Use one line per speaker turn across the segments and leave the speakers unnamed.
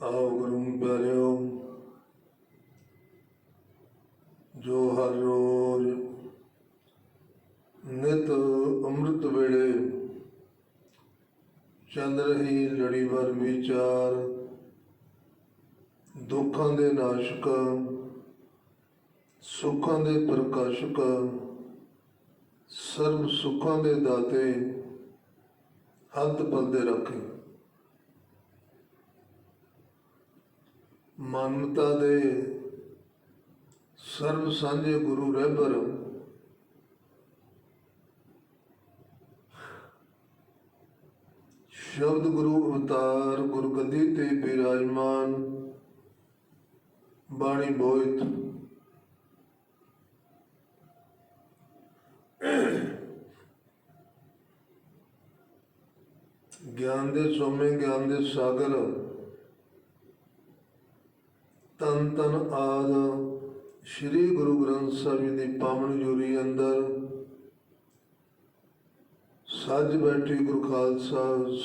ਆਓ ਗੁਰੂ ਪਿਆਰਿਓ, ਜੋ ਹਰ ਰੋਜ਼ ਨਿਤ ਅੰਮ੍ਰਿਤ ਵੇਲੇ ਚੱਲ ਰਹੀ ਲੜੀਵਾਰ ਵਿਚਾਰ, ਦੁੱਖਾਂ ਦੇ ਨਾਸ਼ਕ, ਸੁੱਖਾਂ ਦੇ ਪ੍ਰਕਾਸ਼ਕ ਸਰਬ ਸੁੱਖਾਂ ਦੇ ਦਾਤੇ ਹੱਥ ਬੰਦੇ ਰੱਖੇ। ਮਾਨਵਤਾ ਦੇ ਸਰਬ ਸਾਂਝੇ ਗੁਰੂ ਰਹਿਬਰ ਸ਼ਬਦ ਗੁਰੂ ਅਵਤਾਰ ਗੁਰਗੱਦੀ ਤੇ ਬਿਰਾਜਮਾਨ ਬਾਣੀ ਬੋਇਤ। ਗਿਆਨ ਦੇ ਸੋਮੇ, ਗਿਆਨ ਦੇ ਸਾਗਰ ਤਨ ਤਨ ਆਦ ਸ੍ਰੀ ਗੁਰੂ ਗ੍ਰੰਥ ਸਾਹਿਬ ਜੀ ਦੀ ਪਾਵਨ ਜੁਰੀ ਅੰਦਰ ਸੱਜ ਬੈਠੀ ਗੁਰੂ ਖਾਲਸਾ,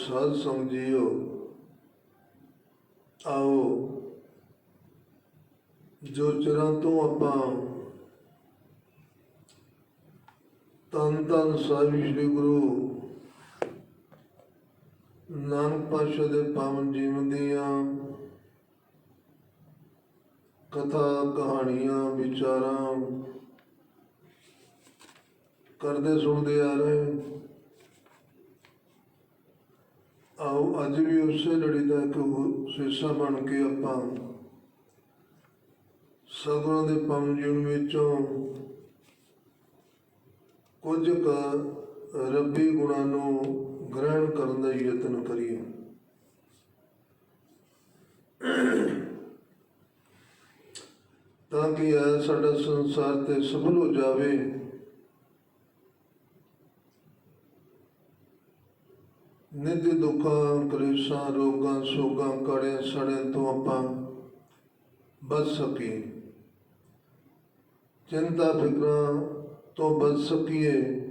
ਸਾਧ ਸੰਗਤ ਜੀਓ, ਆਓ। ਜੋ ਚਿਰਾਂ ਤੋਂ ਆਪਾਂ ਤਨ ਤਨ ਸਾਹਿਬ ਸ੍ਰੀ ਗੁਰੂ ਨਾਨਕ ਪਾਤਸ਼ਾਹ ਦੇ ਪਾਵਨ ਜੀਵਨ ਦੀਆਂ ਕਥਾ, ਕਹਾਣੀਆਂ, ਵਿਚਾਰਾਂ। ਕਰਦੇ, ਸੁਣਦੇ ਆ ਰਹੇ। ਆਓ, ਅੱਜ ਵੀ ਉਸੇ ਲੜੀ ਦਾ ਇੱਕ ਹਿੱਸਾ ਬਣ ਕੇ ਆਪਾਂ ਸਗੋਂ ਦੇ ਪਾਵਨ ਜੀਵਨ ਵਿੱਚੋਂ ਕੁਝ ਕ ਰੱਬੀ ਗੁਣਾਂ ਨੂੰ ਗ੍ਰਹਿਣ ਕਰਨ ਦਾ ਯਤਨ ਕਰੀਏ। ਤਾਂ ਕਿ ਇਹ ਸਾਡਾ ਸੰਸਾਰ ਤੇ ਸਫਲ ਹੋ ਜਾਵੇ। ਨਿੱਧ ਦੁੱਖਾਂ, ਕਲੇਸ਼ਾਂ, ਰੋਗਾਂ, ਸੋਗਾਂ, ਕੜਿਆਂ, ਸੜਿਆਂ ਤੋਂ ਆਪਾਂ ਬਚ ਸਕੀਏ। ਚਿੰਤਾ, ਫਿਕਰਾਂ ਤੋਂ ਬਚ ਸਕੀਏ।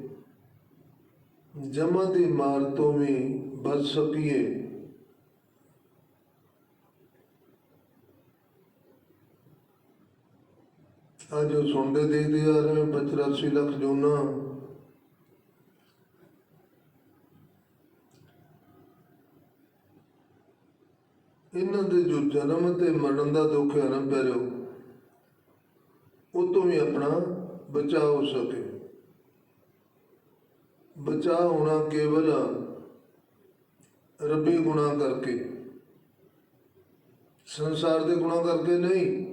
ਜਮਾ ਦੀ ਮਾਰ ਤੋਂ ਵੀ ਬਚ ਸਕੀਏ। ਅੱਜ ਜੋ ਸੁਣਦੇ ਦੇਖਦੇ ਆ ਰਹੇ 85 ਲੱਖ ਜੋਨਾ। ਇਹਨਾਂ ਦੇ ਜੋ ਜਨਮ ਤੇ ਮਰਨ ਦਾ ਦੁੱਖ ਹੈ ਨਾ ਪਿਆਰਿਓ, ਉਹ ਤੋਂ ਵੀ ਆਪਣਾ ਬਚਾਅ ਹੋ ਸਕੇ। ਬਚਾਅ ਹੋਣਾ ਕੇਵਲ ਰੱਬੀ ਗੁਣਾ ਕਰਕੇ। ਸੰਸਾਰ ਦੇ ਗੁਣਾ ਕਰਕੇ ਨਹੀਂ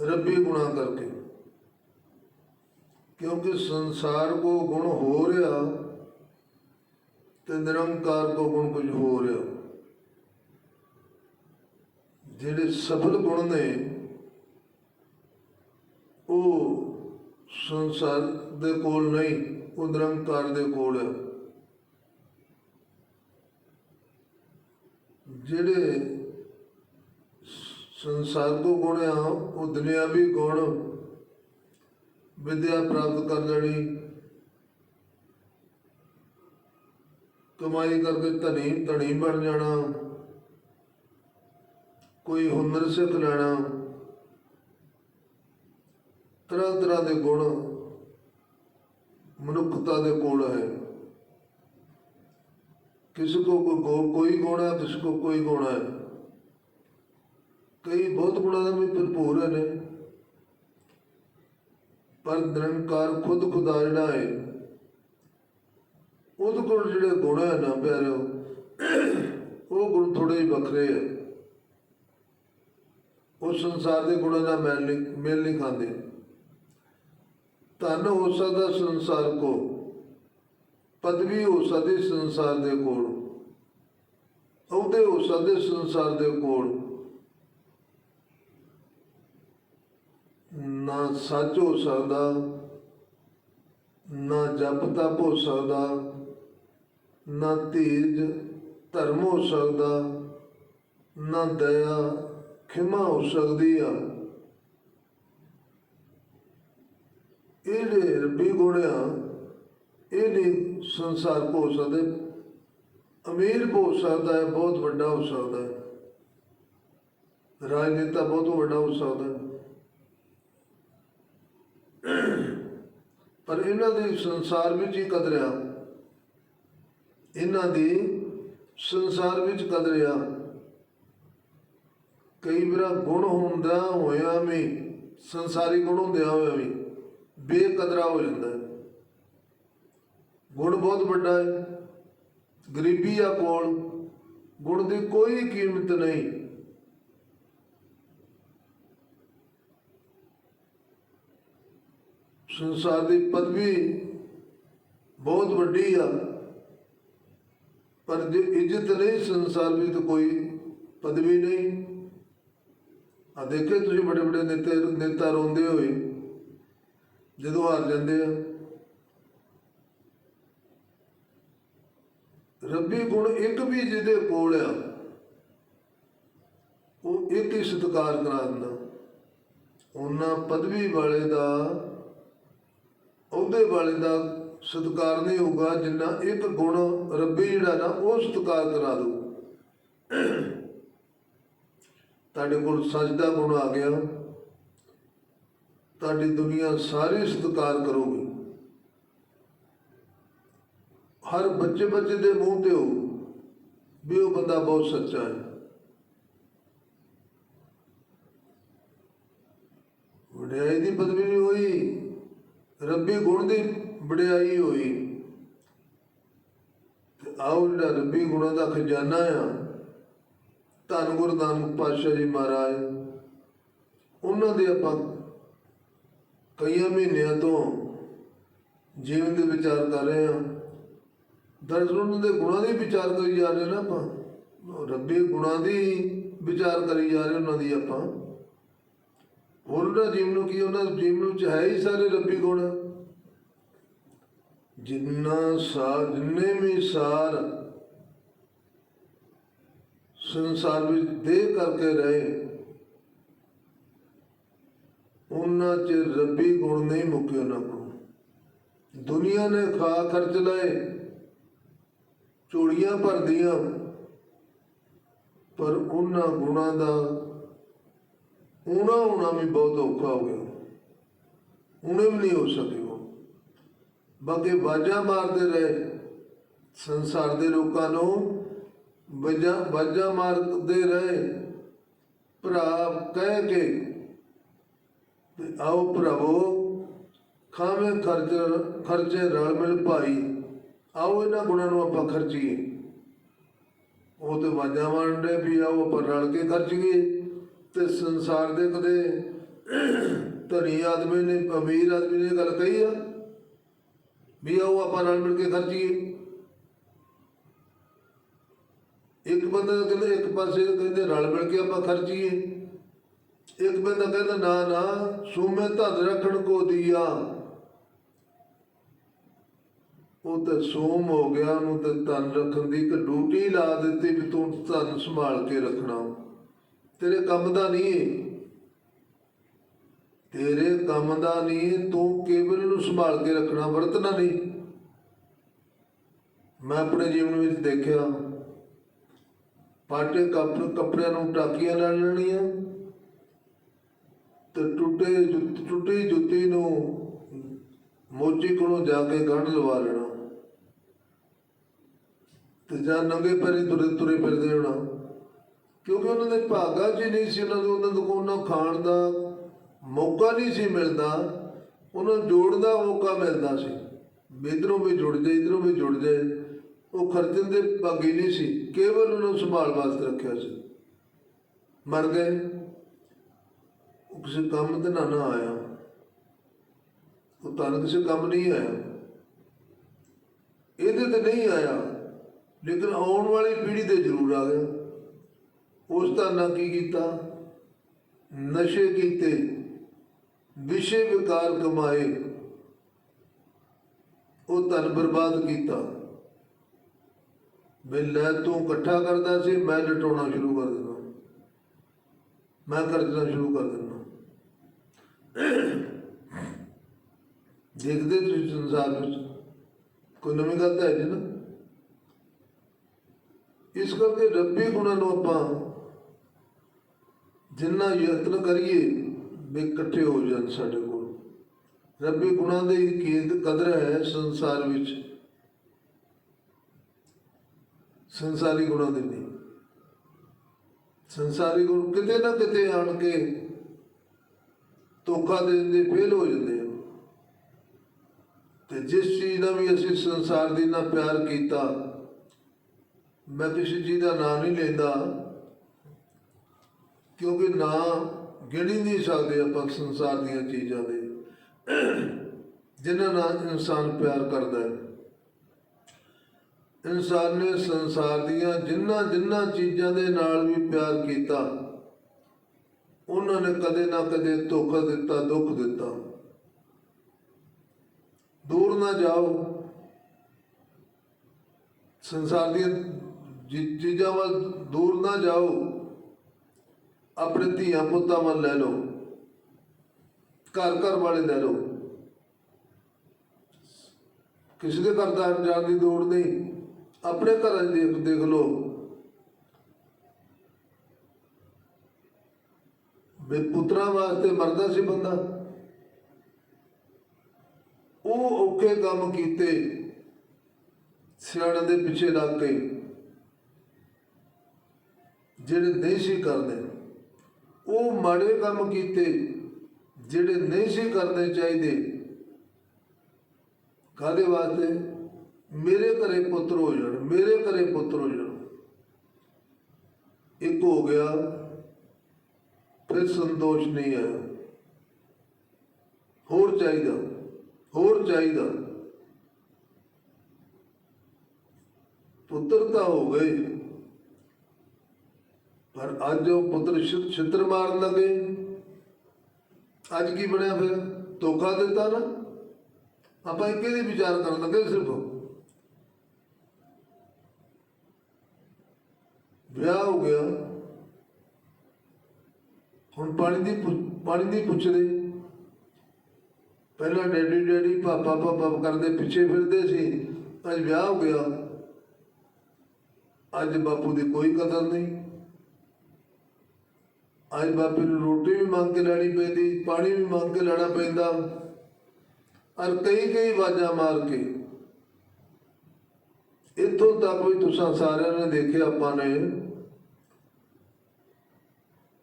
ਰੱਬੀ ਗੁਣਾ ਕਰਕੇ। ਕਿਉਂਕਿ ਸੰਸਾਰ ਕੋ ਗੁਣ ਹੋ ਰਿਹਾ ਤੇ ਨਿਰੰਕਾਰ ਕੋ ਗੁਣ ਕੁਝ ਹੋ ਰਿਹਾ। ਜਿਹੜੇ ਸਫਲ ਗੁਣ ਨੇ, ਉਹ ਸੰਸਾਰ ਦੇ ਕੋਲ ਨਹੀਂ, ਉਹ ਨਿਰੰਕਾਰ ਦੇ ਕੋਲ ਹੈ ਜਿਹੜੇ ਸੰਸਾਰ ਕੋ ਗੁਣ ਆ, ਉਹ ਦੁਨਿਆਵੀ ਗੁਣ ਵਿਦਿਆ ਪ੍ਰਾਪਤ ਕਰ ਲੈਣੀ। ਕਮਾਈ ਕਰਕੇ ਧਨੀ ਧਨੀ ਬਣ ਜਾਣਾ। ਕੋਈ ਹੁਨਰ ਸਿੱਖ ਲੈਣਾ। ਤਰ੍ਹਾਂ ਤਰ੍ਹਾਂ ਦੇ ਗੁਣ ਮਨੁੱਖਤਾ ਦੇ ਕੋਲ ਹੈ। ਕਿਸੇ ਕੋ ਕੋਈ ਗੋ- ਕੋਈ ਗੁਣ ਹੈ ਕਿਸੇ ਕੋ ਕੋਈ ਗੁਣ ਹੈ। ਕਈ ਬਹੁਤ ਗੁਣਾਂ ਦਾ ਵੀ ਭਰਪੂਰ ਨੇ। ਪਰ ਨਿਰੰਕਾਰ ਖੁਦ ਖੁਦਾ ਜਿਹੜਾ ਹੈ, ਉਹਦੇ ਕੋਲ ਜਿਹੜੇ ਗੁਣ ਹੈ ਨਾ ਪਿਆਰਿਓ, ਉਹ ਗੁਣ ਥੋੜੇ ਹੀ ਵੱਖਰੇ ਆ। ਉਹ ਸੰਸਾਰ ਦੇ ਗੁਣਾਂ ਨਾਲ ਮੇਲ ਨਹੀਂ ਮੇਲ ਨਹੀਂ ਖਾਂਦੇ। ਧਨ ਹੋ ਸਕਦਾ ਸੰਸਾਰ ਕੋ ਪਦਵੀ ਹੋ ਸਕਦੀ ਸੰਸਾਰ ਦੇ ਕੋਲ, ਅਹੁਦੇ ਹੋ ਸਕਦੇ ਸੰਸਾਰ ਦੇ ਕੋਲ। ਨਾ ਸੱਚ ਹੋ ਸਕਦਾ, ਨਾ ਜਪ ਤਪ ਹੋ ਸਕਦਾ, ਨਾ ਤੀਜ ਧਰਮ ਹੋ ਸਕਦਾ, ਨਾ ਦਇਆ ਖਿਮਾ ਹੋ ਸਕਦੀ ਆ। ਇਹ ਜਿਹੜੇ ਰੱਬੀ ਗੁਣ ਆ, ਇਹ ਨਹੀਂ ਸੰਸਾਰ ਕੋ ਸਕਦੇ। ਅਮੀਰ ਹੋ ਸਕਦਾ ਹੈ, ਬਹੁਤ ਵੱਡਾ ਹੋ ਸਕਦਾ ਹੈ। ਰਾਜਨੇਤਾ ਬਹੁਤ ਵੱਡਾ ਹੋ ਸਕਦਾ ਹੈ। ਪਰ ਇਹਨਾਂ ਦੀ ਸੰਸਾਰ ਵਿੱਚ ਹੀ ਕਦਰਿਆ ਇਹਨਾਂ ਦੀ ਸੰਸਾਰ ਵਿੱਚ ਕਦਰਿਆ ਕਈ ਵਾਰ ਗੁਣ ਹੁੰਦਾ ਹੋਇਆ ਵੀ, ਸੰਸਾਰੀ ਗੁਣ ਹੁੰਦਿਆਂ ਹੋਇਆ ਵੀ, ਬੇਕਦਰਾ ਹੋ ਜਾਂਦਾ ਗੁਣ ਬਹੁਤ ਵੱਡਾ ਹੈ। ਗਰੀਬੀ ਆ ਕੋਲ, ਗੁਣ ਦੀ ਕੋਈ ਕੀਮਤ ਨਹੀਂ। ਸੰਸਾਰ ਦੀ ਪਦਵੀ ਬਹੁਤ ਵੱਡੀ ਆ। ਪਰ ਜੇ ਇੱਜ਼ਤ ਨਹੀਂ ਸੰਸਾਰ ਵਿੱਚ ਤਾਂ ਕੋਈ ਪਦਵੀ ਨਹੀਂ। ਆ ਦੇਖੇ ਤੁਸੀਂ ਬੜੇ ਬੜੇ ਨੇਤਾ ਨੇਤਾ ਰੋਂਦੇ ਹੋਏ, ਜਦੋਂ ਹਾਰ ਜਾਂਦੇ ਆ। ਰੱਬੀ ਗੁਣ ਇੱਕ ਵੀ ਜਿਹਦੇ ਕੋਲ ਆ, ਉਹ ਇੱਕ ਹੀ ਸਤਿਕਾਰ ਕਰਾ ਦਿੰਦਾ। ਉਹਨਾਂ ਪਦਵੀ ਵਾਲੇ ਦਾ ਉਹਦੇ ਵਾਲੇ ਦਾ ਸਤਿਕਾਰ ਨਹੀਂ ਹੋਊਗਾ, ਜਿੰਨਾ ਇੱਕ ਗੁਣ ਰੱਬੀ ਜਿਹੜਾ ਨਾ, ਉਹ ਸਤਿਕਾਰ ਕਰਾ ਦੋ ਤੁਹਾਡੇ ਕੋਲ ਸੱਚ ਦਾ ਗੁਣ ਆ ਗਿਆ। ਤੁਹਾਡੀ ਦੁਨੀਆ ਸਾਰੀ ਸਤਿਕਾਰ ਕਰੋਗੇ। ਹਰ ਬੱਚੇ ਬੱਚੇ ਦੇ ਮੂੰਹ ਤੇ ਹੋ ਵੀ ਉਹ ਬੰਦਾ ਬਹੁਤ ਸੱਚਾ ਹੈ। ਵਡਿਆਈ ਦੀ ਪਦਵੀ ਨਹੀਂ ਹੋਈ। ਰੱਬੀ ਗੁਣ ਦੀ ਵਡਿਆਈ ਹੋਈ। ਤੇ ਆਓ ਜਿਹੜਾ ਰੱਬੀ ਗੁਣਾਂ ਦਾ ਖਜ਼ਾਨਾ ਆ, ਧੰਨ ਗੁਰੂ ਨਾਨਕ ਪਾਤਸ਼ਾਹ ਜੀ ਮਹਾਰਾਜ, ਉਹਨਾਂ ਦੇ ਆਪਾਂ ਕਈਆਂ ਮਹੀਨਿਆਂ ਤੋਂ ਜੀਵਨ ਦੇ ਵਿਚਾਰ ਕਰ ਰਹੇ ਹਾਂ। ਦਰਅਸਲ ਉਹਨਾਂ ਦੇ ਗੁਣਾਂ ਦੀ ਵਿਚਾਰ ਕਰੀ ਜਾ ਰਹੇ ਨਾ ਆਪਾਂ। ਰੱਬੀ ਗੁਣਾਂ ਦੀ ਵਿਚਾਰ ਕਰੀ ਜਾ ਰਹੇ ਉਹਨਾਂ ਦੀ ਆਪਾਂ। ਉਹਨਾਂ ਜੀਵ ਨੂੰ ਕੀ ਉਹਨਾਂ ਦੇ ਜੀਵਨ ਵਿੱਚ ਹੈ ਹੀ ਸਾਰੇ ਰੱਬੀ ਗੁਣ। ਜਿੰਨਾ ਸਾਰ, ਜਿੰਨੇ ਵੀ ਸਾਰ ਸੰਸਾਰ ਵਿੱਚ ਦੇ ਕਰਕੇ ਰਹੇ, ਉਹਨਾਂ ਚ ਰੱਬੀ ਗੁਣ ਨਹੀਂ ਮੁੱਕੇ ਉਹਨਾਂ ਕੋਲ। ਦੁਨੀਆ ਨੇ ਖਾ ਖਰਚ ਲਏ ਚੋੜੀਆਂ ਭਰਦੀਆਂ ਪਰ ਉਹਨਾਂ ਗੁਣਾਂ ਦਾ ਉਹਨਾਂ ਹੋਣਾ ਵੀ ਬਹੁਤ ਔਖਾ ਹੋ ਗਿਆ। ਉਹਨੇ ਵੀ ਨਹੀਂ ਹੋ ਸਕੇ ਉਹ ਬਾਕੀ ਬਾਜਾ ਮਾਰਦੇ ਰਹੇ। ਸੰਸਾਰ ਦੇ ਲੋਕਾਂ ਨੂੰ ਬਾਜਾ ਬਾਜਾ ਮਾਰਦੇ ਰਹੇ। ਭਰਾ ਕਹਿ ਕੇ ਆਓ ਭਰਾਵੋ, ਖਾਵੇਂ ਖਰਚ, ਖਰਚੇ ਰਲ ਮਿਲ ਭਾਈ। ਆਓ ਇਹਨਾਂ ਗੁਣਾਂ ਨੂੰ ਆਪਾਂ ਖਰਚੀਏ। ਉਹ ਤੇ ਵਾਜਾਂ ਮਾਰਦੇ ਵੀ ਆਓ ਆਪਾਂ ਰਲ ਕੇ ਖਰਚੀਏ। ਤੇ ਸੰਸਾਰ ਦੇ ਕਦੇ ਧਨੀ ਆਦਮੀ ਨੇ, ਅਮੀਰ ਆਦਮੀ ਨੇ ਗੱਲ ਕਹੀ ਆ ਵੀ ਆਓ ਆਪਾਂ ਰਲ ਮਿਲ ਕੇ ਖਰਚੀਏ। ਇੱਕ ਬੰਦਾ ਤਾਂ ਕਹਿੰਦਾ, ਇੱਕ ਪਾਸੇ ਕਹਿੰਦੇ ਰਲ ਮਿਲ ਕੇ ਆਪਾਂ ਖਰਚੀਏ। ਇੱਕ ਬੰਦਾ ਕਹਿੰਦਾ, ਨਾ ਨਾ, ਸੂਮੇ ਧਨ ਰੱਖਣ ਕੋ ਦੀਆ। ਉਹ ਤਾਂ ਸੋਮ ਹੋ ਗਿਆ, ਉਹਨੂੰ ਤੇ ਧਨ ਰੱਖਣ ਦੀ ਇੱਕ ਡਿਊਟੀ ਲਾ ਦਿੱਤੀ ਵੀ ਤੂੰ ਧਨ ਸੰਭਾਲ ਕੇ ਰੱਖਣਾ। ਤੇਰੇ ਕੰਮ ਦਾ ਨਹੀਂ ਹੈ ਤੇਰੇ ਕੰਮ ਦਾ ਨਹੀਂ ਤੂੰ ਕੇਵਲ ਨੂੰ ਸੰਭਾਲ ਕੇ ਰੱਖਣਾ, ਵਰਤਣਾ ਨਹੀਂ। ਮੈਂ ਆਪਣੇ ਜੀਵਨ ਵਿੱਚ ਦੇਖਿਆ, ਪਾਟੇ ਕੱਪ, ਕੱਪੜਿਆਂ ਨੂੰ ਟਾਕੀਆਂ ਨਾਲ ਲੈਣੀਆਂ, ਤੇ ਟੁੱਟੇ ਜੁੱਤ- ਟੁੱਟੀ ਜੁੱਤੀ ਨੂੰ ਮੋਚੀ ਕੋਲੋਂ ਜਾ ਕੇ ਗੰਢ ਲਵਾ ਲੈਣਾ। ਤੇ ਜਾਂ ਨੰਗੇ ਪੈਰੀ ਤੁਰੇ ਤੁਰੇ ਫਿਰਦੇ ਹੋਣਾ। ਕਿਉਂਕਿ ਉਹਨਾਂ ਦੇ ਭਾਗਾ 'ਚ ਹੀ ਨਹੀਂ ਸੀ ਉਹਨਾਂ ਨੂੰ ਉਹਨਾਂ ਨੂੰ ਉਹਨਾਂ ਖਾਣ ਦਾ ਮੌਕਾ ਨਹੀਂ ਸੀ ਮਿਲਦਾ, ਉਹਨਾਂ ਨੂੰ ਜੋੜਨ ਦਾ ਮੌਕਾ ਮਿਲਦਾ ਸੀ। ਇਧਰੋਂ ਵੀ ਜੁੜ ਜਾਏ, ਇਧਰੋਂ ਵੀ ਜੁੜ ਜਾਏ, ਉਹ ਖਰਚਣ ਦੇ ਭਾਗੀ ਨਹੀਂ ਸੀ, ਕੇਵਲ ਉਹਨਾਂ ਨੂੰ ਸੰਭਾਲ ਵਾਸਤੇ ਰੱਖਿਆ ਸੀ। ਮਰ ਗਏ। ਉਹ ਕਿਸੇ ਕੰਮ ਤੇ ਨਾ ਨਾ ਆਇਆ। ਉਹ ਤਾਂ ਕਿਸੇ ਕੰਮ ਨਹੀਂ ਆਇਆ। ਇਹਦੇ ਤੇ ਨਹੀਂ ਆਇਆ। ਲੇਕਿਨ ਆਉਣ ਵਾਲੀ ਪੀੜ੍ਹੀ ਤੇ ਜ਼ਰੂਰ ਆ ਗਿਆ। ਉਸ ਦਾ ਨਾ ਕੀ ਕੀਤਾ? ਨਸ਼ੇ ਕੀਤੇ, ਵਿਸ਼ੇ ਵਿਕਾਰ ਕਮਾਏ। ਉਹ ਧਨ ਬਰਬਾਦ ਕੀਤਾ। ਵੀ ਤੂੰ ਇਕੱਠਾ ਕਰਦਾ ਸੀ, ਮੈਂ ਲਟਾਉਣਾ ਸ਼ੁਰੂ ਕਰ ਦਿੰਦਾ। ਮੈਂ ਖਰਚਣਾ ਸ਼ੁਰੂ ਕਰ ਦਿੰਦਾ। ਦੇਖਦੇ ਤੁਸੀਂ ਸੰਸਾਰ ਵਿੱਚ। ਕੋਈ ਨਵੀਂ ਗੱਲ ਤਾਂ ਹੈ ਜੀ ਨਾ। ਇਸ ਕਰਕੇ ਰੱਬੀ ਗੁਣਾਂ ਨੂੰ ਆਪਾਂ ਜਿੰਨਾ ਯਤਨ ਕਰੀਏ ਵੀ ਇਕੱਠੇ ਹੋ ਜਾਣ ਸਾਡੇ ਕੋਲ। ਰੱਬੀ ਗੁਣਾਂ ਦੀ ਕੀਮਤ ਕਦਰ ਹੈ ਸੰਸਾਰ ਵਿੱਚ। ਸੰਸਾਰੀ ਗੁਣਾਂ ਦੀ ਨਹੀਂ। ਸੰਸਾਰੀ ਗੁਣ ਕਿਤੇ ਨਾ ਕਿਤੇ ਆਣ ਕੇ ਧੋਖਾ ਦੇ ਦਿੰਦੇ ਫੇਲ ਹੋ ਜਾਂਦੇ ਆ। ਤੇ ਜਿਸ ਚੀਜ਼ ਨਾਲ ਵੀ ਅਸੀਂ ਸੰਸਾਰ ਦੀ ਨਾਲ ਪਿਆਰ ਕੀਤਾ, ਮੈਂ ਕਿਸੇ ਚੀਜ਼ ਦਾ ਨਾਮ ਨਹੀਂ ਲੈਂਦਾ। ਕਿਉਂਕਿ ਨਾ ਗਿਣੀ ਨਹੀਂ ਸਕਦੇ ਆਪਾਂ ਸੰਸਾਰ ਦੀਆਂ ਚੀਜ਼ਾਂ ਦੇ। ਜਿਨ੍ਹਾਂ ਨਾਲ ਇਨਸਾਨ ਪਿਆਰ ਕਰਦਾ ਹੈ। ਇਨਸਾਨ ਨੇ ਸੰਸਾਰ ਦੀਆਂ ਜਿਨ੍ਹਾਂ ਜਿਨ੍ਹਾਂ ਚੀਜ਼ਾਂ ਦੇ ਨਾਲ ਵੀ ਪਿਆਰ ਕੀਤਾ, ਉਹਨਾਂ ਨੇ ਕਦੇ ਨਾ ਕਦੇ ਧੋਖਾ ਦਿੱਤਾ, ਦੁੱਖ ਦਿੱਤਾ। ਦੂਰ ਨਾ ਜਾਓ। ਸੰਸਾਰ ਦੀਆਂ ਚੀਜ਼ਾਂ ਵੱਲ ਦੂਰ ਨਾ ਜਾਓ। ਆਪਣੇ ਧੀਆਂ ਪੁੱਤਾਂ ਵੱਲ ਲੈ ਲਓ। ਘਰ ਘਰ ਵਾਲੇ ਲੈ ਲਓ। ਕਿਸੇ ਦੇ ਘਰ ਦਾ ਜਾਣ ਦੀ ਲੋੜ ਨਹੀਂ। ਆਪਣੇ ਘਰਾਂ 'ਚ ਦੇਖ ਲਓ। ਬੇ ਪੁੱਤਰਾਂ ਵਾਸਤੇ ਮਰਦਾ ਸੀ ਬੰਦਾ। ਉਹ ਔਖੇ ਕੰਮ ਕੀਤੇ। ਸਿਆਣਾਂ ਦੇ ਪਿੱਛੇ ਲੱਗ ਕੇ ਜਿਹੜੇ ਨਹੀਂ ਸੀ ਕਰਦੇ ਉਹ ਮਾੜੇ ਕੰਮ ਕੀਤੇ ਜਿਹੜੇ ਨਹੀਂ ਸੀ ਕਰਨੇ ਚਾਹੀਦੇ। ਕਾਦੇ ਵਾਸਤੇ? ਮੇਰੇ ਘਰੇ ਪੁੱਤਰ ਹੋ ਜਾਣ, ਮੇਰੇ ਘਰੇ ਪੁੱਤਰ ਹੋ ਜਾਣ। ਇੱਕ ਹੋ ਗਿਆ, ਫਿਰ ਸੰਤੋਸ਼ ਨਹੀਂ ਆਇਆ। ਹੋਰ ਚਾਹੀਦਾ ਹੋਰ ਚਾਹੀਦਾ। ਪੁੱਤਰ ਤਾਂ ਹੋ ਗਏ। ਪਰ ਅੱਜ ਉਹ ਪੁੱਤਰ ਛਿੱਤਰ ਮਾਰਨ ਲੱਗੇ। ਅੱਜ ਕੀ ਬਣਿਆ ਫਿਰ? ਧੋਖਾ ਦਿੱਤਾ ਨਾ? ਆਪਾਂ ਇੱਕ ਇਹਦੀ ਵਿਚਾਰ ਕਰਨ ਲੱਗੇ ਸਿਰਫ। ਵਿਆਹ ਹੋ ਗਿਆ। ਹੁਣ ਪਾਣੀ ਦੀ ਪੁ- ਪਾਣੀ ਦੀ ਪੁੱਛਦੇ। ਪਹਿਲਾਂ ਡੈਡੀ ਡੈਡੀ, ਪਾਪਾ ਪਾਪਾ ਕਰਦੇ ਪਿੱਛੇ ਫਿਰਦੇ ਸੀ। ਅੱਜ ਵਿਆਹ ਹੋ ਗਿਆ। ਅੱਜ ਬਾਪੂ ਦੀ ਕੋਈ ਕਦਰ ਨਹੀਂ। ਅੱਜ ਬਾਪੇ ਨੂੰ ਰੋਟੀ ਵੀ ਮੰਗ ਕੇ ਲੈਣੀ ਪੈਂਦੀ, ਪਾਣੀ ਵੀ ਮੰਗ ਕੇ ਲੈਣਾ ਪੈਂਦਾ। ਔਰ ਕਈ ਕਈ ਵਾਜਾਂ ਮਾਰ ਕੇ ਇੱਥੋਂ ਤੱਕ ਵੀ ਤੁਸੀਂ ਸਾਰਿਆਂ ਨੇ ਦੇਖਿਆ ਆਪਾਂ ਨੇ,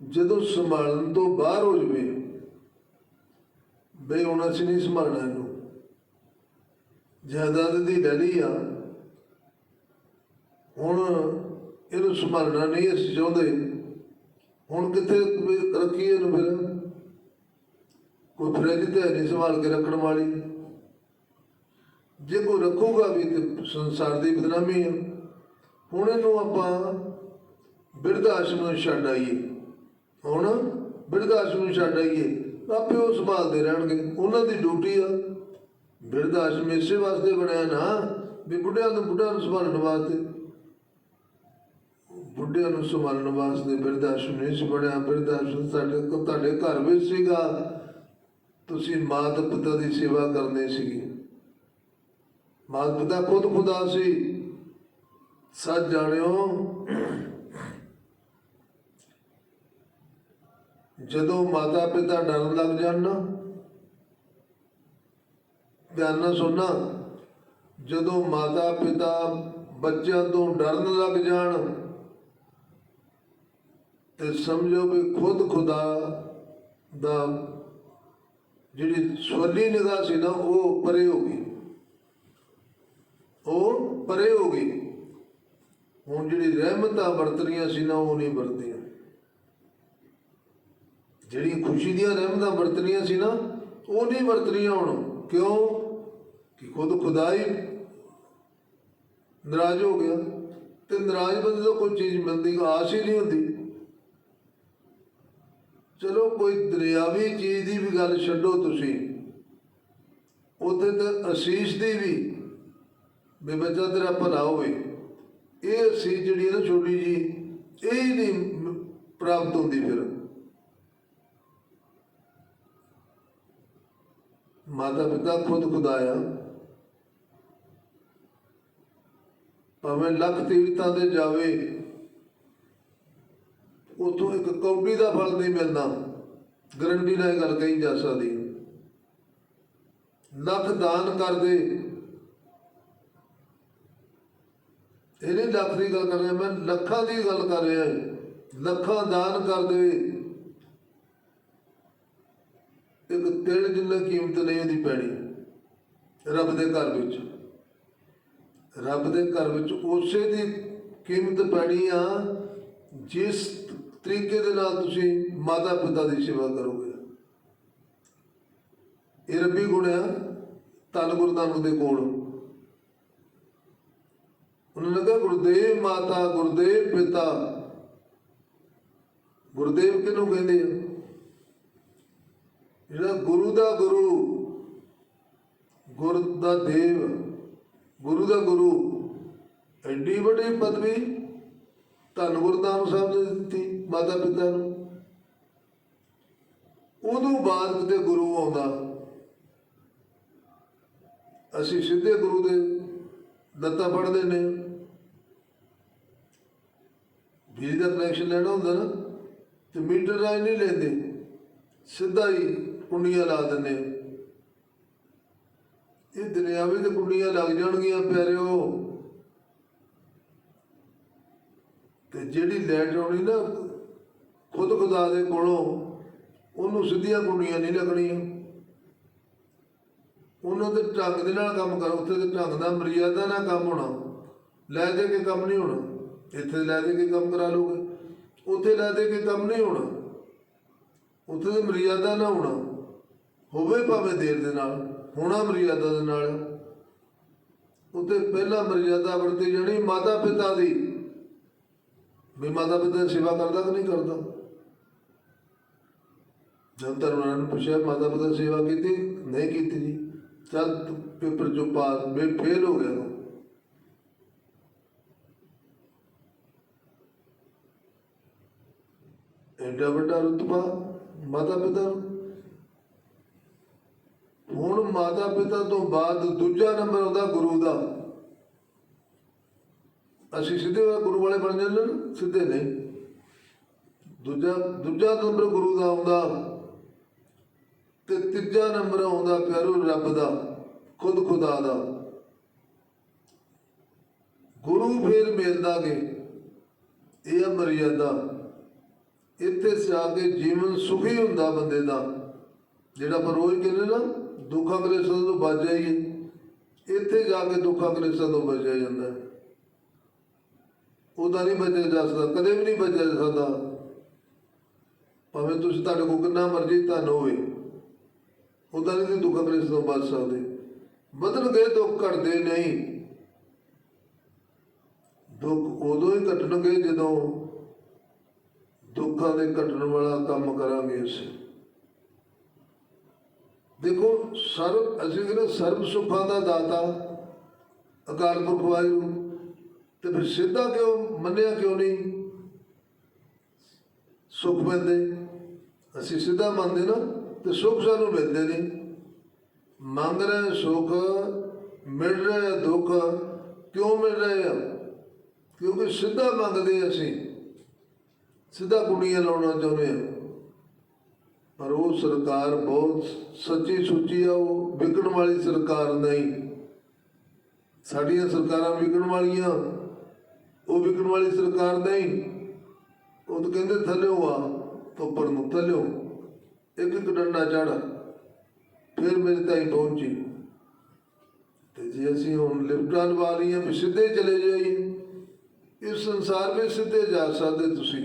ਜਦੋਂ ਸੰਭਾਲਣ ਤੋਂ ਬਾਹਰ ਹੋ ਜਵੇ, ਬਈ ਹੁਣ ਅਸੀਂ ਨਹੀਂ ਸੰਭਾਲਣਾ ਇਹਨੂੰ। ਜਾਇਦਾਦ ਦੀ ਲੈ ਆ। ਹੁਣ ਇਹਨੂੰ ਸੰਭਾਲਣਾ ਨਹੀਂ ਅਸੀਂ ਚਾਹੁੰਦੇ। ਹੁਣ ਕਿੱਥੇ ਵੀ ਰੱਖੀਏ ਇਹਨੂੰ ਫਿਰ? ਕੋਈ ਫਰਿੱਜ ਤੇ ਨਹੀਂ ਸੰਭਾਲ ਕੇ ਰੱਖਣ ਵਾਲੀ। ਜੇ ਕੋਈ ਰੱਖੂਗਾ ਵੀ ਤੇ ਸੰਸਾਰ ਦੀ ਬਦਨਾਮੀ ਹੈ ਹੁਣ ਇਹਨੂੰ ਆਪਾਂ ਬਿਰਧ ਆਸ਼ਰਮ ਨੂੰ ਛੱਡ ਆਈਏ। ਹੁਣ ਬਿਰਧ ਆਸ਼ਰਮ ਨੂੰ ਛੱਡ ਆਈਏ। ਆਪੇ ਉਹ ਸੰਭਾਲਦੇ ਰਹਿਣਗੇ। ਉਹਨਾਂ ਦੀ ਡਿਊਟੀ ਆ। ਬਿਰਧ ਆਸ਼ਰਮ ਇਸੇ ਵਾਸਤੇ ਬਣਿਆ ਨਾ ਵੀ ਬੁੱਢਿਆਂ ਨੂੰ ਬੁੱਢਿਆਂ ਨੂੰ ਸੰਭਾਲਣ ਵਾਸਤੇ। ਬੁੱਢਿਆਂ ਨੂੰ ਸੰਭਾਲਣ ਵਾਸਤੇ ਬਿਰਧ ਆਸ਼ਰਮ ਨਹੀਂ ਸੀ ਬਣਿਆ। ਬਿਰਧ ਆਸ਼ਰਮ ਸਾਡੇ ਕੋਲ ਤੁਹਾਡੇ ਘਰ ਵਿੱਚ ਸੀਗਾ। ਤੁਸੀਂ ਮਾਤਾ ਪਿਤਾ ਦੀ ਸੇਵਾ ਕਰਨੀ ਸੀਗੀ। ਮਾਤਾ ਪਿਤਾ ਖੁਦ ਖੁਦਾ ਸੀ। ਸੱਚ ਜਾਣਿਓ, ਜਦੋਂ ਮਾਤਾ ਪਿਤਾ ਡਰਨ ਲੱਗ ਜਾਣ ਨਾ, ਧਿਆਨ ਨਾਲ ਸੁਣਨਾ, ਜਦੋਂ ਮਾਤਾ ਪਿਤਾ ਬੱਚਿਆਂ ਤੋਂ ਡਰਨ ਲੱਗ ਜਾਣ ਤੇ ਸਮਝੋ ਵੀ ਖੁਦ ਖੁਦਾ ਦਾ ਜਿਹੜੀ ਸਵਲੀ ਨਿਗਾਹ ਸੀ ਨਾ, ਉਹ ਪਰੇ ਹੋ ਗਈ। ਉਹ ਪਰੇ ਹੋ ਗਈ। ਹੁਣ ਜਿਹੜੀ ਰਹਿਮਤਾਂ ਵਰਤਣੀਆਂ ਸੀ ਨਾ, ਉਹ ਨਹੀਂ ਵਰਤੀਆਂ। ਜਿਹੜੀ ਖੁਸ਼ੀ ਦੀਆਂ ਰਹਿਮਤਾਂ ਵਰਤਣੀਆਂ ਸੀ ਨਾ, ਉਹ ਨਹੀਂ ਵਰਤਣੀਆਂ ਹੁਣ। ਕਿਉਂ? ਕਿ ਖੁਦ ਖੁਦਾ ਹੀ ਨਾਰਾਜ਼ ਹੋ ਗਿਆ। ਤੇ ਨਾਰਾਜ਼ ਬੰਦੇ ਤੋਂ ਕੋਈ ਚੀਜ਼ ਮਿਲਦੀ ਆਸ ਹੀ ਨਹੀਂ ਹੁੰਦੀ। ਚਲੋ ਕੋਈ ਦਰਿਆਵੀ ਚੀਜ਼ ਦੀ ਵੀ ਗੱਲ ਛੱਡੋ ਤੁਸੀਂ। ਉੱਥੇ ਤਾਂ ਅਸੀਸ ਦੀ ਵੀ ਵੀ ਬੱਚਾ ਤੇਰਾ ਭਲਾ ਹੋਵੇ। ਇਹ ਅਸੀਸ ਜਿਹੜੀ ਹੈ ਨਾ ਛੋਟੀ ਜੀ ਇਹ ਹੀ ਨਹੀਂ ਪ੍ਰਾਪਤ ਹੁੰਦੀ ਫਿਰ। ਮਾਤਾ ਪਿਤਾ ਖੁਦ ਖੁਦਾਇਆ ਭਾਵੇਂ ਲੱਖ ਤੀਰਥਾਂ ਤੇ ਜਾਵੇ ਉਥੋਂ ਇੱਕ ਕੌਡੀ ਦਾ ਫਲ ਨਹੀਂ ਮਿਲਣਾ। ਗਰੰਟੀ ਨਾਲ ਇਹ ਗੱਲ ਕਹੀ ਜਾ ਸਕਦੀ। ਲੱਖ ਦਾਨ ਕਰਦੇ। ਇਹਨੇ ਲੱਖ ਦੀ ਗੱਲ ਕਰ ਰਿਹਾ ਮੈਂ ਲੱਖਾਂ ਦੀ ਗੱਲ ਕਰ ਰਿਹਾ ਲੱਖਾਂ ਦਾਨ ਕਰਦੇ। ਇੱਕ ਤਿਲ ਜਿੰਨਾ ਕੀਮਤ ਨਹੀਂ ਉਹਦੀ ਪੈਣੀ। ਰੱਬ ਦੇ ਘਰ ਵਿੱਚ। ਰੱਬ ਦੇ ਘਰ ਵਿੱਚ ਉਸੇ ਦੀ ਕੀਮਤ ਪੈਣੀ ਆ, ਜਿਸ ਤਰੀਕੇ ਦੇ ਨਾਲ ਤੁਸੀਂ ਮਾਤਾ ਪਿਤਾ ਦੀ ਸੇਵਾ ਕਰੋਗੇ। ਇਹ ਰੱਬੀ ਗੁਣ ਆ ਧੰਨ ਗੁਰੂ ਦੇ ਕੋਲ। ਉਹਨਾਂ ਨੇ ਕਿਹਾ ਗੁਰਦੇਵ ਮਾਤਾ, ਗੁਰਦੇਵ ਪਿਤਾ। ਗੁਰਦੇਵ ਕਿਹਨੂੰ ਕਹਿੰਦੇ ਆ? ਜਿਹੜਾ ਗੁਰੂ ਦਾ ਗੁਰੂ, ਗੁਰ ਦਾ ਦੇਵ, ਗੁਰੂ ਦਾ ਗੁਰੂ, ਐਡੀ ਵੱਡੀ ਪਦਵੀ ਧੰਨ ਗੁਰਦਾਨ ਸਾਹਿਬ ਨੇ ਦਿੱਤੀ। ਮਾਤਾ ਪਿਤਾ ਨੂੰ। ਉਦੋਂ ਬਾਅਦ ਕਿਤੇ ਗੁਰੂ ਆਉਂਦਾ। ਅਸੀਂ ਸਿੱਧੇ ਗੁਰੂ ਦੇ ਲੱਤਾਂ ਫੜਦੇ ਨੇ ਬਿਜਲੀ ਦਾ ਕਨੈਕਸ਼ਨ ਲੈਣਾ ਹੁੰਦਾ ਨਾ, ਤੇ ਮੀਟਰ ਰਾਹੀਂ ਨਹੀਂ ਲੈਂਦੇ। ਸਿੱਧਾ ਹੀ ਕੁੰਡੀਆਂ ਲਾ ਦਿੰਦੇ ਇਹ ਦੁਨਿਆਵੀ ਤੇ ਕੁੰਡੀਆਂ ਲੱਗ ਜਾਣਗੀਆਂ, ਪਿਆਰਿਓ। ਤੇ ਜਿਹੜੀ ਲੈਟ ਆਉਣੀ ਨਾ ਖੁਦ ਖੁਦਾ ਦੇ ਕੋਲੋਂ ਉਹਨੂੰ ਸਿੱਧੀਆਂ ਗੁੰਡੀਆਂ ਨਹੀਂ ਲੱਗਣੀਆਂ। ਉਹਨਾਂ ਦੇ ਢੰਗ ਦੇ ਨਾਲ ਕੰਮ ਕਰ, ਉੱਥੇ ਤੇ ਢੰਗ ਦਾ ਮਰਿਆਦਾ ਨਾਲ ਕੰਮ ਹੋਣਾ। ਲੈ ਦੇ ਕੇ ਕੰਮ ਨਹੀਂ ਹੋਣਾ। ਇੱਥੇ ਲੈ ਦੇ ਕੇ ਕੰਮ ਕਰਾ ਲੋਗੇ ਉੱਥੇ ਲੈ ਦੇ ਕੇ ਕੰਮ ਨਹੀਂ ਹੋਣਾ। ਉੱਥੇ ਦੇ ਮਰਿਆਦਾ ਨਾ ਹੋਣਾ। ਹੋਵੇ ਭਾਵੇਂ ਦੇਰ ਦੇ ਨਾਲ, ਹੋਣਾ ਮਰਿਆਦਾ ਦੇ ਨਾਲ। ਉੱਥੇ ਪਹਿਲਾਂ ਮਰਿਆਦਾ ਵਰਤੀ ਜਾਣੀ ਮਾਤਾ ਪਿਤਾ ਦੀ। ਵੀ ਮਾਤਾ ਪਿਤਾ ਦੀ ਸੇਵਾ ਕਰਦਾ ਕਿ ਨਹੀਂ ਕਰਦਾ? ਜਦ ਤਰੁਣਾਂ ਨੂੰ ਪੁੱਛਿਆ, ਮਾਤਾ ਪਿਤਾ ਸੇਵਾ ਕੀਤੀ? ਨਹੀਂ ਕੀਤੀ ਜੀ। ਚੱਲ ਪੇਪਰ ਚੋਂ ਪਾਸ, ਮੈਂ ਫੇਲ ਹੋ ਗਿਆ ਐਡਾ ਵੱਡਾ ਰੁਤਬਾ ਮਾਤਾ ਪਿਤਾ ਨੂੰ? ਹੁਣ ਮਾਤਾ ਪਿਤਾ ਤੋਂ ਬਾਅਦ ਦੂਜਾ ਨੰਬਰ ਆਉਂਦਾ ਗੁਰੂ ਦਾ। ਅਸੀਂ ਸਿੱਧੇ ਗੁਰੂ ਵਾਲੇ ਬਣ ਜਾਂਦੇ ਸਿੱਧੇ ਨਹੀਂ। ਦੂਜਾ ਦੂਜਾ ਨੰਬਰ ਗੁਰੂ ਦਾ ਆਉਂਦਾ। ਤੇ ਤੀਜਾ ਨੰਬਰ ਆਉਂਦਾ ਪਿਆਰੋ, ਰੱਬ ਦਾ, ਖੁਦ ਖੁਦਾ ਦਾ। ਗੁਰੂ ਫੇਰ ਮਿਲਦਾ ਗੇ ਇਹ ਮਰਿਆਦਾ। ਇੱਥੇ ਜਾ ਕੇ ਜੀਵਨ ਸੁਖੀ ਹੁੰਦਾ ਬੰਦੇ ਦਾ, ਜਿਹੜਾ ਆਪਾਂ ਰੋਜ਼ ਕਹਿੰਦੇ ਨਾ, ਦੁੱਖਾਂ ਕਲੇਸ਼ਾਂ ਤੋਂ ਬਚ ਜਾਈਏ। ਇੱਥੇ ਜਾ ਕੇ ਦੁੱਖਾਂ ਕਲੇਸ਼ਾਂ ਤੋਂ ਬਚਿਆ ਜਾਂਦਾ ਉਹਦਾ ਨਹੀਂ ਬਚਿਆ ਜਾ ਸਕਦਾ, ਕਦੇ ਵੀ ਨਹੀਂ ਬਚਿਆ ਜਾ ਸਕਦਾ। ਭਾਵੇਂ ਤੁਸੀਂ ਤੁਹਾਡੇ ਕੋਲ ਕਿੰਨਾ ਮਰਜ਼ੀ ਧਨ ਹੋਵੇ ਉਹਦਾ ਨਹੀਂ ਤੁਸੀਂ ਦੁੱਖਾਂ ਕਲੇਸ਼ਾਂ ਤੋਂ ਬਚ ਸਕਦੇ। ਬਦਲ ਗਏ ਦੁੱਖ, ਘਟਦੇ ਨਹੀਂ। ਦੁੱਖ ਉਦੋਂ ਹੀ ਘਟਣਗੇ ਜਦੋਂ ਦੁੱਖਾਂ ਦੇ ਘਟਣ ਵਾਲਾ ਕੰਮ ਕਰਾਂਗੇ ਅਸੀਂ। ਦੇਖੋ ਸਰਬ ਅਸੀਂ ਕਹਿੰਦੇ ਸਰਬ ਸੁੱਖਾਂ ਦਾ ਦਾਤਾ, ਅਕਾਲ ਪੁਰਖ ਵਾਹਿਗੁਰੂ, ਤੇ ਫਿਰ ਸਿੱਧਾ ਕਿਉਂ, ਮੰਨਿਆ ਕਿਉਂ ਨਹੀਂ? ਸੁੱਖ ਮਿਲਦੇ ਅਸੀਂ ਸਿੱਧਾ ਮੰਨਦੇ ਨਾ। ਤੇ ਸੁੱਖ ਸਾਨੂੰ ਮਿਲਦੇ ਨਹੀਂ ਮੰਗ ਰਹੇ ਸੁੱਖ, ਮਿਲ ਰਹੇ ਦੁੱਖ। ਕਿਉਂ ਮਿਲ ਰਹੇ ਆ? ਕਿਉਂਕਿ ਸਿੱਧਾ ਮੰਗਦੇ ਅਸੀਂ। ਸਿੱਧਾ ਕੁੜੀਆਂ ਲਾਉਣਾ ਚਾਹੁੰਦੇ ਆ ਪਰ ਉਹ ਸਰਕਾਰ ਬਹੁਤ ਸੱਚੀ ਸੁੱਚੀ ਆ, ਉਹ ਵਿਕਣ ਵਾਲੀ ਸਰਕਾਰ ਨਹੀਂ। ਸਾਡੀਆਂ ਸਰਕਾਰਾਂ ਵਿਕਣ ਵਾਲੀਆਂ, ਉਹ ਵਿਕਣ ਵਾਲੀ ਸਰਕਾਰ ਨਹੀਂ। ਉਹ ਤਾਂ ਕਹਿੰਦੇ ਥੱਲਿਓ ਆ ਉੱਪਰ ਨੂੰ ਥੱਲਿਓ। ਇੱਕ ਇੱਕ ਡੰਡਾ ਚੜ। ਫਿਰ ਮੇਰੇ ਤਾਈ ਪਹੁੰਚੀ। ਤੇ ਜੇ ਅਸੀਂ ਹੁਣ ਲਿਫਟਾਂ ਲਵਾ ਲਈਆਂ ਵੀ ਸਿੱਧੇ ਚਲੇ ਜਾਈਏ, ਇਸ ਸੰਸਾਰ ਵਿੱਚ ਸਿੱਧੇ ਜਾ ਸਕਦੇ ਤੁਸੀਂ।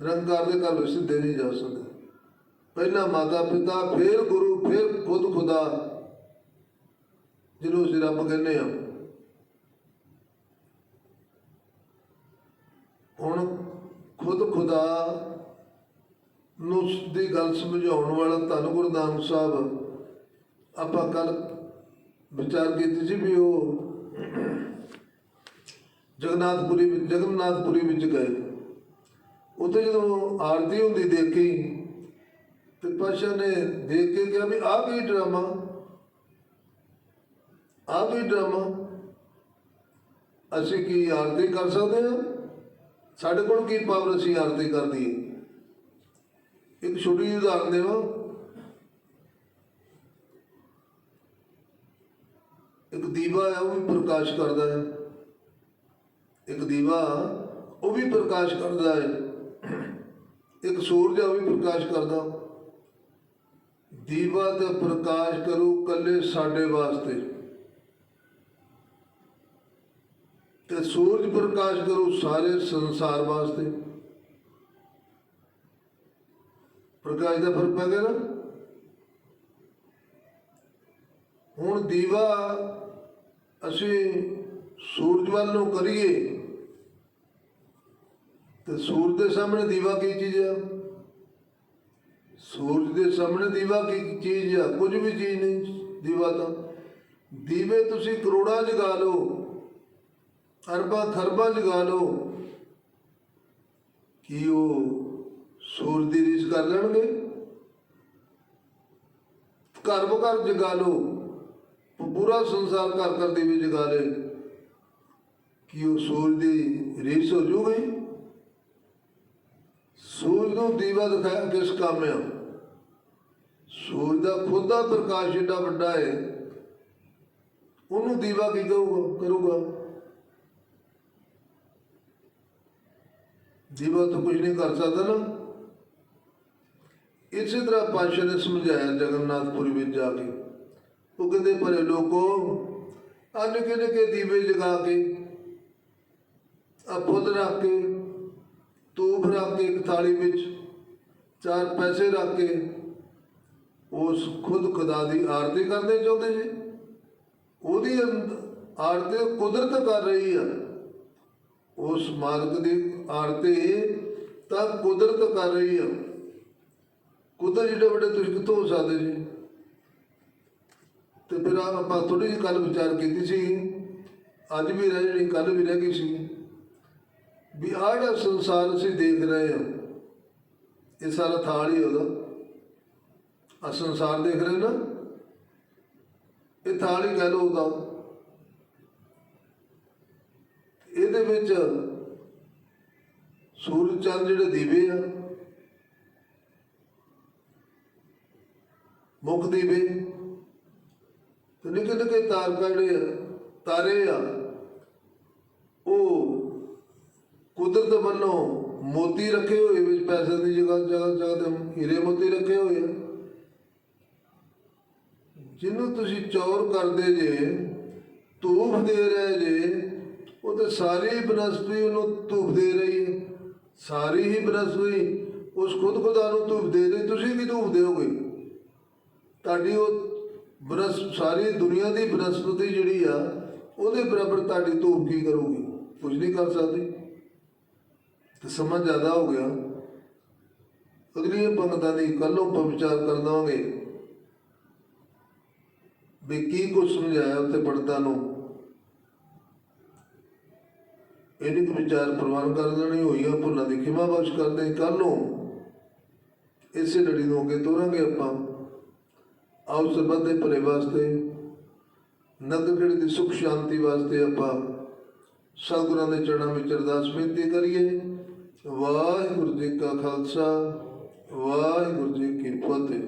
ਨਿਰੰਕਾਰ ਦੇ ਘਰ ਵਿੱਚ ਸਿੱਧੇ ਨਹੀਂ ਜਾ ਸਕਦੇ। ਪਹਿਲਾਂ ਮਾਤਾ ਪਿਤਾ, ਫਿਰ ਗੁਰੂ, ਫਿਰ ਖੁਦ ਖੁਦਾ, ਜਿਹਨੂੰ ਅਸੀਂ ਰੱਬ ਕਹਿੰਦੇ ਆ ਹੁਣ ਖੁਦ ਖੁਦਾ ਨੂੰ ਦੀ ਗੱਲ ਸਮਝਾਉਣ ਵਾਲਾ ਧੰਨ ਗੁਰੂ ਨਾਨਕ ਸਾਹਿਬ, ਆਪਾਂ ਕੱਲ ਵਿਚਾਰ ਕੀਤੀ ਸੀ ਵੀ ਉਹ ਜਗਨਨਾਥਪੁਰੀ ਵਿੱਚ ਜਗਨਨਾਥਪੁਰੀ ਵਿੱਚ ਗਏ। ਉੱਥੇ ਜਦੋਂ ਆਰਤੀ ਹੁੰਦੀ ਦੇਖੀ, ਤੇ ਪਾਸ਼ਾ ਨੇ ਦੇਖ ਕੇ ਕਿਹਾ ਵੀ ਆਹ ਕੀ ਡਰਾਮਾ? ਆਹ ਕੀ ਡਰਾਮਾ? ਅਸੀਂ ਕੀ ਆਰਤੀ ਕਰ ਸਕਦੇ ਹਾਂ? ਸਾਡੇ ਕੋਲ ਕੀ ਪਾਵਰ ਅਸੀਂ ਆਰਤੀ ਕਰਦੀ ਇੱਕ ਛੋਟੀ ਜਿਹੀ ਉਦਾਹਰਨ ਦੇਵਾਂ ਇੱਕ ਦੀਵਾ ਹੈ, ਉਹ ਵੀ ਪ੍ਰਕਾਸ਼ ਕਰਦਾ ਹੈ। ਇੱਕ ਦੀਵਾ, ਉਹ ਵੀ ਪ੍ਰਕਾਸ਼ ਕਰਦਾ ਹੈ। ਇੱਕ ਸੂਰਜ ਆ ਉਹ ਵੀ ਪ੍ਰਕਾਸ਼ ਕਰਦਾ। ਦੀਵਾ ਤੇ ਪ੍ਰਕਾਸ਼ ਕਰੂ ਕੱਲੇ ਸਾਡੇ ਵਾਸਤੇ। ਤੇ ਸੂਰਜ ਪ੍ਰਕਾਸ਼ ਕਰੂ ਸਾਰੇ ਸੰਸਾਰ ਵਾਸਤੇ। ਪ੍ਰਕਾਸ਼ ਦਾ ਫ਼ਰਕ ਪੈ ਗਿਆ ਨਾ। ਹੁਣ ਦੀਵਾ ਅਸੀਂ ਸੂਰਜ ਵੱਲ ਨੂੰ ਕਰੀਏ, ਤੇ ਸੂਰਜ ਦੇ ਸਾਹਮਣੇ ਦੀਵਾ ਕੀ ਚੀਜ਼ ਆ? ਸੂਰਜ ਦੇ ਸਾਹਮਣੇ ਦੀਵਾ ਕੀ ਚੀਜ਼ ਆ? ਕੁਝ ਵੀ ਚੀਜ਼ ਨਹੀਂ ਦੀਵਾ ਤਾਂ। ਦੀਵੇ ਤੁਸੀਂ ਕਰੋੜਾਂ ਜਗਾ ਲਓ, ਅਰਬਾਂ ਖਰਬਾਂ ਜਗਾ ਲਓ, ਕੀ ਉਹ ਸੂਰਜ ਦੀ ਰੀਸ ਕਰ ਲੈਣਗੇ। ਘਰ ਘਰ ਜਗਾ ਲਓ। ਪੂਰਾ ਸੰਸਾਰ ਘਰ ਘਰ ਦੀਵੇ ਜਗਾ ਲੇ। ਕਿ ਉਹ ਸੂਰਜ ਦੀ ਰੀਸ ਹੋ ਜੂਗੀ। ਸੂਰਜ ਨੂੰ ਦੀਵਾ ਦਿਖਾਇਆ ਕਿਸ ਕੰਮ ਆ? ਸੂਰਜ ਦਾ ਖੁਦ ਦਾ ਪ੍ਰਕਾਸ਼ ਏਡਾ ਵੱਡਾ ਹੈ ਉਹਨੂੰ ਦੀਵਾ ਕੀ ਕਹੂਗਾ? ਕਰੂਗਾ। ਦੀਵਾ ਤਾਂ ਕੁਝ ਨਹੀਂ ਕਰ ਸਕਦਾ ਨਾ। ਇਸੇ ਤਰ੍ਹਾਂ ਪਾਸ਼ਾ ਨੇ ਸਮਝਾਇਆ ਜਗਨਨਾਥਪੁਰੀ ਵਿੱਚ ਜਾ ਕੇ। ਉਹ ਕਹਿੰਦੇ, ਭਲੇ ਲੋਕੋ ਆ ਨਿੱਕੇ ਨਿੱਕੇ ਦੀਵੇ ਜਗਾ ਕੇ? ਆ ਫੁੱਲ ਰੱਖ ਕੇ ਤੂਫ ਰੱਖ ਕੇ ਇੱਕ ਥਾਲੀ ਵਿੱਚ, ਚਾਰ ਪੈਸੇ ਰੱਖ ਕੇ, ਉਸ ਖੁਦ ਖੁਦਾ ਦੀ ਆਰਤੀ ਕਰਦੇ ਚਾਹੁੰਦੇ ਜੀ। ਉਹਦੀ ਅੰਦ- ਆਰਤੀ ਕੁਦਰਤ ਕਰ ਰਹੀ ਆ। ਉਸ ਮਾਲਕ ਦੀ ਆਰਤੀ ਤਾਂ ਕੁਦਰਤ ਕਰ ਰਹੀ ਆ। ਕੁਦਰਤ ਜਿਹੜੇ ਵੱਡੇ ਤੁਸੀਂ ਕਿੱਥੋਂ ਹੋ ਸਕਦੇ ਜੀ? ਤੇ ਫਿਰ ਆਪਾਂ ਥੋੜੀ ਜਿਹੀ ਕੱਲ ਵਿਚਾਰ ਕੀਤੀ ਸੀ। ਅੱਜ ਵੀ ਰਹਿ ਜਿਹੜੀ ਕੱਲ ਵੀ ਰਹਿ ਗਈ ਸੀ। ਵੀ ਆਹ ਜਿਹੜਾ ਸੰਸਾਰ ਅਸੀਂ ਦੇਖ ਰਹੇ ਹਾਂ, ਇਹ ਸਾਰਾ ਥਾਲ ਹੀ ਉਹਦਾ। ਆ ਸੰਸਾਰ ਦੇਖ ਰਹੇ ਨਾ, ਇਹ ਥਾਲ ਹੀ ਕਹਿ ਲਓ ਉਹਦਾ। ਇਹਦੇ ਵਿੱਚ ਸੂਰਜ ਚੰਦ ਜਿਹੜੇ ਦੀਵੇ ਆ ਮੁੱਖ ਦੀਵੇ ਤੇ ਨਿੱਕੇ ਨਿੱਕੇ ਤਾਰਕਾ ਜਿਹੜੇ ਆ, ਤਾਰੇ ਆ। ਉਹ ਕੁਦਰਤ ਵੱਲੋਂ ਮੋਤੀ ਰੱਖੇ ਹੋਏ ਵਿੱਚ ਪੈਸੇ ਦੀ ਜਗ੍ਹਾ ਜਗ੍ਹਾ ਜਗ੍ਹਾ ਤੇ ਹੀਰੇ ਮੋਤੀ ਰੱਖੇ ਹੋਏ ਆ। ਜਿਹਨੂੰ ਤੁਸੀਂ ਚੌਰ ਕਰਦੇ ਜੇ ਧੂਫ ਦੇ ਰਹੇ ਜੇ ਉਹ ਤੇ ਸਾਰੀ ਬਨਸਪਤੀ ਉਹਨੂੰ ਧੂਫ ਦੇ ਰਹੀ ਹੈ। ਸਾਰੀ ਹੀ ਬਨਸਪਤੀ ਉਸ ਖੁਦ ਖੁਦਾ ਨੂੰ ਧੂਫ ਦੇ ਰਹੀ ਤੁਸੀਂ ਵੀ ਧੂਫ ਦਿਓਗੇ। ਤੁਹਾਡੀ ਉਹ ਬਨਸ ਸਾਰੀ ਦੁਨੀਆ ਦੀ ਬਨਸਪਤੀ ਜਿਹੜੀ ਆ, ਉਹਦੇ ਬਰਾਬਰ ਤੁਹਾਡੀ ਧੂਫ ਕੀ ਕਰੂਗੀ? ਕੁਝ ਨਹੀਂ ਕਰ ਸਕਦੀ। ਤੇ ਸਮਾਂ ਜ਼ਿਆਦਾ ਹੋ ਗਿਆ। ਅਗਲੀ ਪੰਗਤਾਂ ਦੀ ਕੱਲੋਂ ਆਪਾਂ ਵਿਚਾਰ ਕਰ ਦਵਾਂਗੇ ਵੀ ਕੀ ਕੁਝ ਸਮਝਾਇਆ ਉੱਤੇ ਪੰਡਤਾਂ ਨੂੰ। ਇਹਨੇ ਕੁ ਵਿਚਾਰ ਪ੍ਰਵਾਨ ਕਰ ਦੇਣੀ ਹੋਈ ਆ ਭੁੱਲਾਂ ਦੀ ਖਿਮਾ ਬਖਸ਼ ਕਰਦੇ। ਕੱਲੋਂ ਇਸੇ ਲੜੀ ਨੂੰ ਅੱਗੇ ਤੋਰਾਂਗੇ ਆਪਾਂ। ਆਓ ਸਰਬੱਤ ਦੇ ਭਲੇ ਵਾਸਤੇ ਨਗਰ ਖੇੜੇ ਦੀ ਸੁਖ ਸ਼ਾਂਤੀ ਵਾਸਤੇ ਆਪਾਂ ਸਤਿਗੁਰਾਂ ਦੇ ਚੜ੍ਹਾਂ ਵਿੱਚ ਅਰਦਾਸ ਬੇਨਤੀ ਕਰੀਏ। ਵਾਹਿਗੁਰੂ ਜੀ ਕਾ ਖਾਲਸਾ, ਵਾਹਿਗੁਰੂ ਜੀ ਕੀ ਫਤਿਹ।